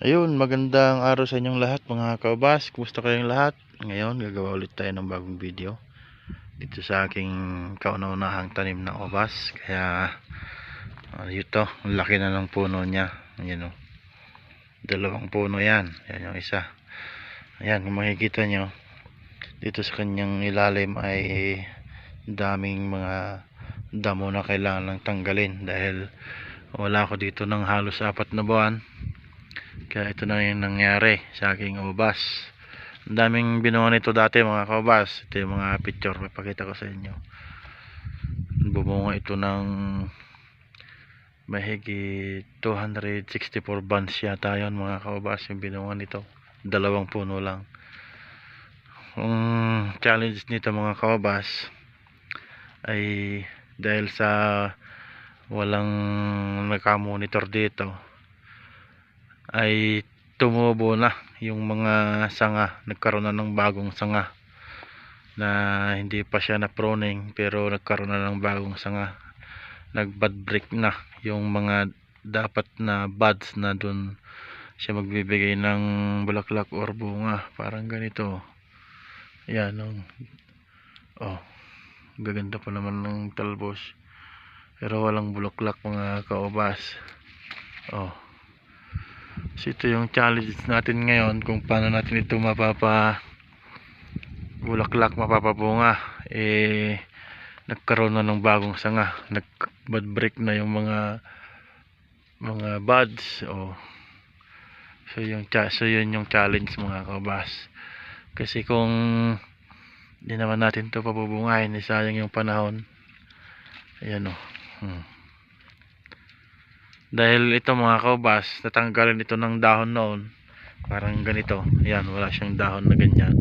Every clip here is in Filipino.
Ayun, magandang araw sa inyong lahat mga kaubas. Kumusta kayong lahat? Ngayon, gagawa ulit tayo ng bagong video. Dito sa aking kauna-unahang tanim na ubas. Kaya, uh, ito, ang laki na ng puno niya. Ayan o. Dalawang puno yan. Yan yung isa. Ayan, kung makikita nyo, dito sa kanyang ilalim ay daming mga damo na kailangan lang tanggalin dahil wala ako dito ng halos apat na buwan kaya ito na yung nangyari sa aking ubas. Ang daming binuha nito dati mga kaubas. Ito yung mga picture papakita ko sa inyo. Bumunga ito ng mahigit 264 buns yata yun mga kaubas yung binuha nito. Dalawang puno lang. Ang challenge nito mga kaubas ay dahil sa walang nakamonitor dito ay tumubo na yung mga sanga. Nagkaroon na ng bagong sanga na hindi pa siya na pruning pero nagkaroon na ng bagong sanga. Nag bud break na yung mga dapat na buds na dun siya magbibigay ng bulaklak or bunga. Parang ganito. Yan oh, oh gaganda pa naman ng talbos. Pero walang bulaklak mga kaubas. Oh So ito yung challenge natin ngayon kung paano natin ito mapapa bulaklak mapapabunga. Eh nagkaroon na ng bagong sanga. Nag bud break na yung mga mga buds. Oh. so yung so yun yung challenge mga kabas kasi kung hindi naman natin to papubungahin eh, sayang yung panahon. Ayan oh. Hmm dahil ito mga kaubas natanggalan ito ng dahon noon. Parang ganito. Yan wala siyang dahon na ganyan.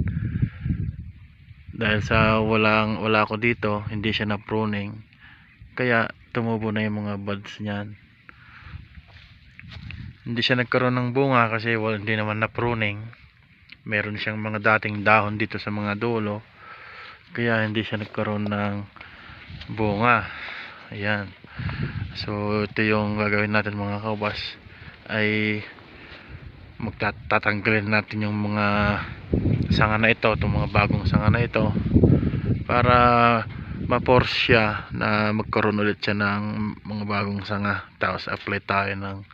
Dahil sa walang wala ko dito hindi siya na pruning kaya tumubo na yung mga buds niyan. Hindi siya nagkaroon ng bunga kasi wala, hindi naman na pruning meron siyang mga dating dahon dito sa mga dulo. Kaya hindi siya nagkaroon ng bunga. Ayan so ito yung gagawin natin mga kaubas ay magtatanggalin natin yung mga sanga na ito itong mga bagong sanga na ito para ma-force siya na magkaroon ulit siya ng mga bagong sanga. Tapos apply tayo ng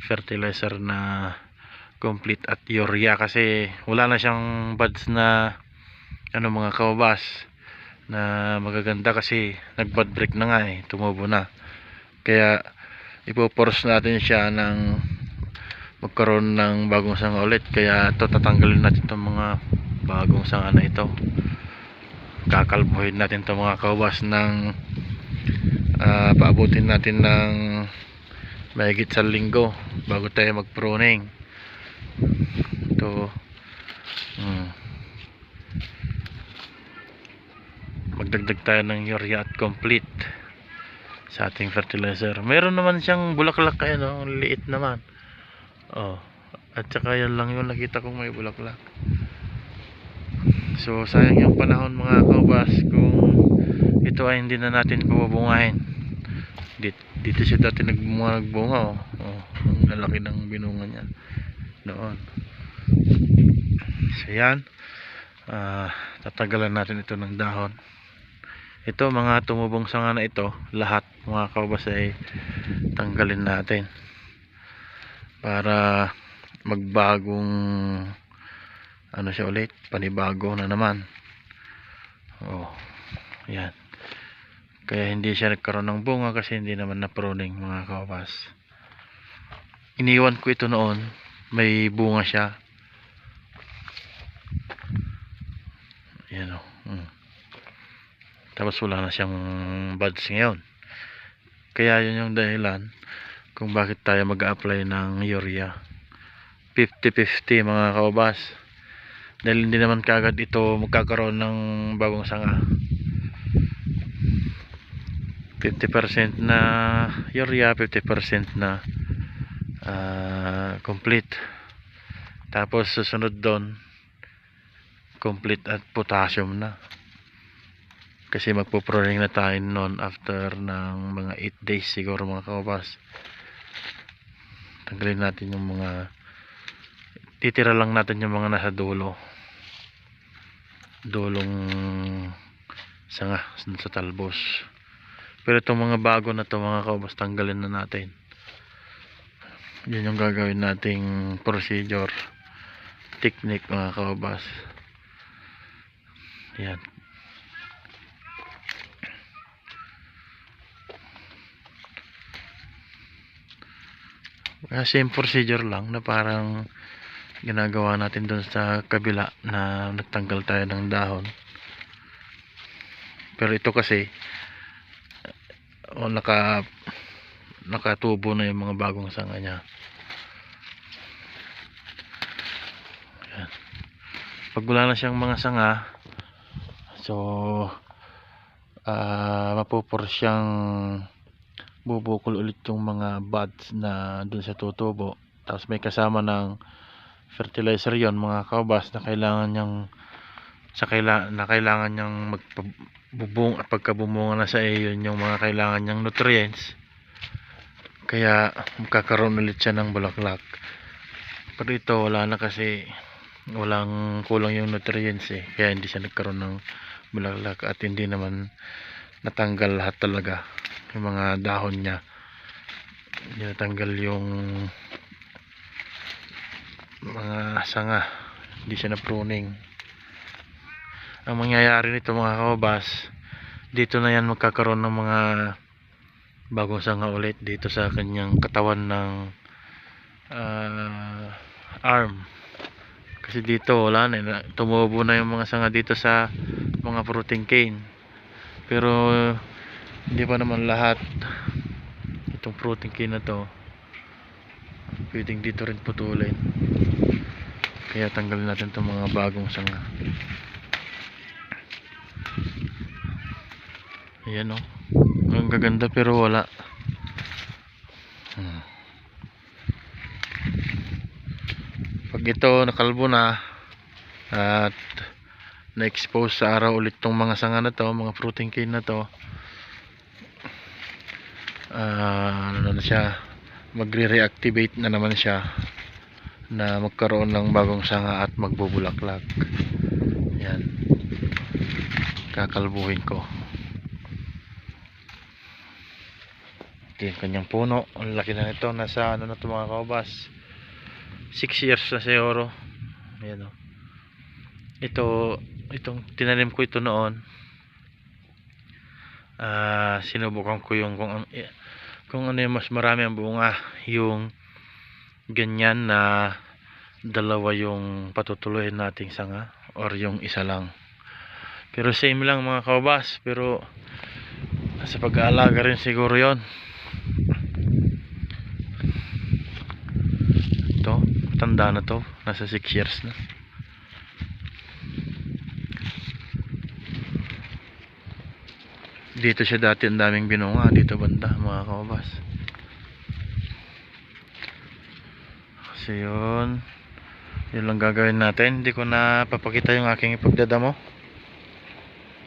fertilizer na complete at urea. Kasi wala na siyang buds na ano mga kaubas na magaganda kasi nag bud break na nga eh tumubo na kaya ipoforce natin siya ng magkaroon ng bagong sanga ulit. Kaya ito tatanggalin natin itong mga bagong sanga na ito. Kakalbuhin natin itong mga kawas ng uh, paabutin natin ng mahigit sa linggo bago tayo mag pruning ito hmm. magdagdag tayo ng urea at complete sa ating fertilizer. Meron naman siyang bulaklak kaya no? Liit naman. Oh. At saka yan lang yung nakita kong may bulaklak. So sayang yung panahon mga kaubas kung ito ay hindi na natin bubungahin dito, dito siya dati nagbunga nagbunga oh. oh ang lalaki ng binunga niya noon. So yan. Uh, tatagalan natin ito ng dahon ito mga tumubong sanga na ito lahat mga kaubas ay tanggalin natin. Para magbagong ano siya ulit panibago na naman. Oh yan. Kaya hindi siya nagkaroon ng bunga kasi hindi naman na pruning mga kaubas iniwan ko ito noon may bunga siya. Yan oh. hmm tapos wala na siyang buds ngayon. Kaya yun yung dahilan kung bakit tayo mag-apply ng urea. 50-50 mga kaubas. Dahil hindi naman kagad ito magkakaroon ng bagong sanga. 50% na urea 50% na uh, complete. Tapos susunod doon complete at potassium na kasi magpo-proning na tayo noon after ng mga 8 days siguro mga kababas tanggalin natin yung mga titira lang natin yung mga nasa dulo. Dulong sanga sa talbos. Pero itong mga bago na to mga kaubas tanggalin na natin. Yun yung gagawin nating procedure technique mga kaubas yan Ah, same procedure lang na parang ginagawa natin doon sa kabila na nagtanggal tayo ng dahon. Pero ito kasi o naka nakatubo na yung mga bagong sanga niya. Pag wala na siyang mga sanga so ah mapupur siyang bubukol ulit yung mga buds na dun sa tutubo. Tapos may kasama ng fertilizer yon mga kaubas na kailangan niyang sa kaila, na kailangan niyang magbubung at pagkabumunga na sa iyo yun yung mga kailangan niyang nutrients. Kaya magkakaroon ulit siya ng bulaklak. Pero ito wala na kasi walang kulang yung nutrients eh. Kaya hindi siya nagkaroon ng bulaklak at hindi naman natanggal lahat talaga yung mga dahon niya. Hindi natanggal yung mga sanga. Hindi siya na pruning ang mangyayari nito mga kababas dito na yan magkakaroon ng mga bagong sanga ulit dito sa kanyang katawan ng ah, arm. Kasi dito wala na- tumubo na yung mga sanga dito sa mga fruiting cane. Pero hindi pa naman lahat itong fruiting cane na to pwedeng dito rin putulin. Kaya tanggalin natin itong mga bagong sanga. Ayan o ang gaganda pero wala. Hmm. pag ito nakalbo na at na-expose sa araw ulit tong mga sanga na to mga fruiting cane na to ah, ano na siya? Magre-reactivate na naman siya na magkaroon ng bagong sanga at magbubulaklak. Yan. Kakalbuhin ko. Ito yung kanyang puno. Ang laki na nito. Nasa ano na ito mga kaubas 6 years na siguro yan o ito itong tinanim ko ito noon ah sinubukan ko yung kung, eh, kung ano yung mas marami ang bunga yung ganyan na dalawa yung patutuloyin nating sanga or yung isa lang. Pero same lang mga kaubas pero sa pag-aalaga rin siguro yon ito tanda na to. Nasa 6 years na dito siya dati ang daming binunga. Dito banda mga kaubas kasi yun. Yun lang gagawin natin. Hindi ko na papakita yung aking ipagdadamo.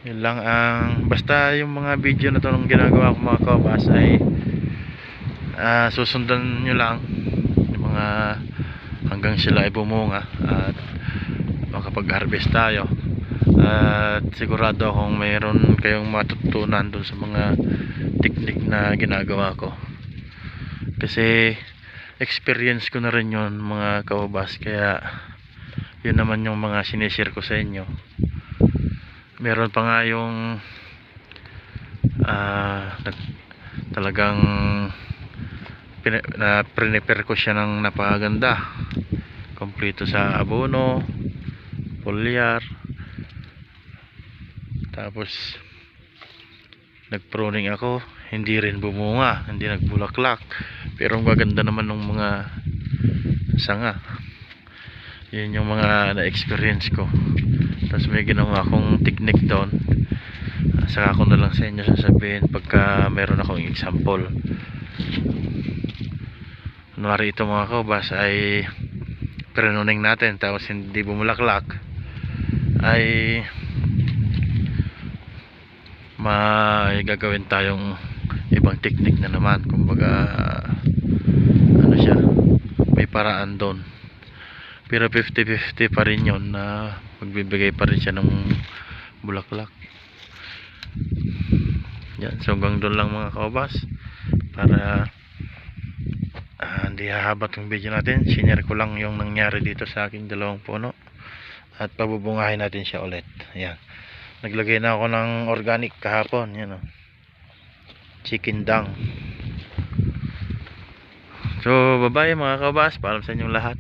Yun lang ang basta yung mga video na to ginagawa ko mga kaubas ay ah, susundan nyo lang. Yung mga hanggang sila ay bumunga at makapag-harvest tayo at sigurado akong mayroon kayong matutunan dun sa mga technique na ginagawa ko. Kasi experience ko na rin yun mga kaubas. Kaya yun naman yung mga sinishare ko sa inyo. Meron pa nga yung nag- talagang na prepare ko siya ng napakaganda. Kompleto sa abono foliar tapos nagpruning ako. Hindi rin bumunga hindi nagbulaklak. Pero ang gaganda naman ng mga sanga. Yun yung mga na-experience ko. Tapos may ginawa akong technique doon. Saka ako na lang sa inyo sasabihin pagka meron akong example. Kunwari ito mga kabas ay prenuning natin tapos hindi bumulaklak ay may gagawin tayong ibang technique na naman kumbaga ano siya may paraan doon Pero 50-50 pa rin yun na magbibigay pa rin siya ng bulaklak. Yan, so hanggang doon lang mga kaubas para ah, hindi hahabat yung video natin. Sinare ko lang yung nangyari dito sa aking dalawang puno at pabubungahin natin siya ulit. Ayan. Naglagay na ako ng organic kahapon. Yan o. Chicken dung. So, bye-bye mga kabas. Paalam sa inyong lahat.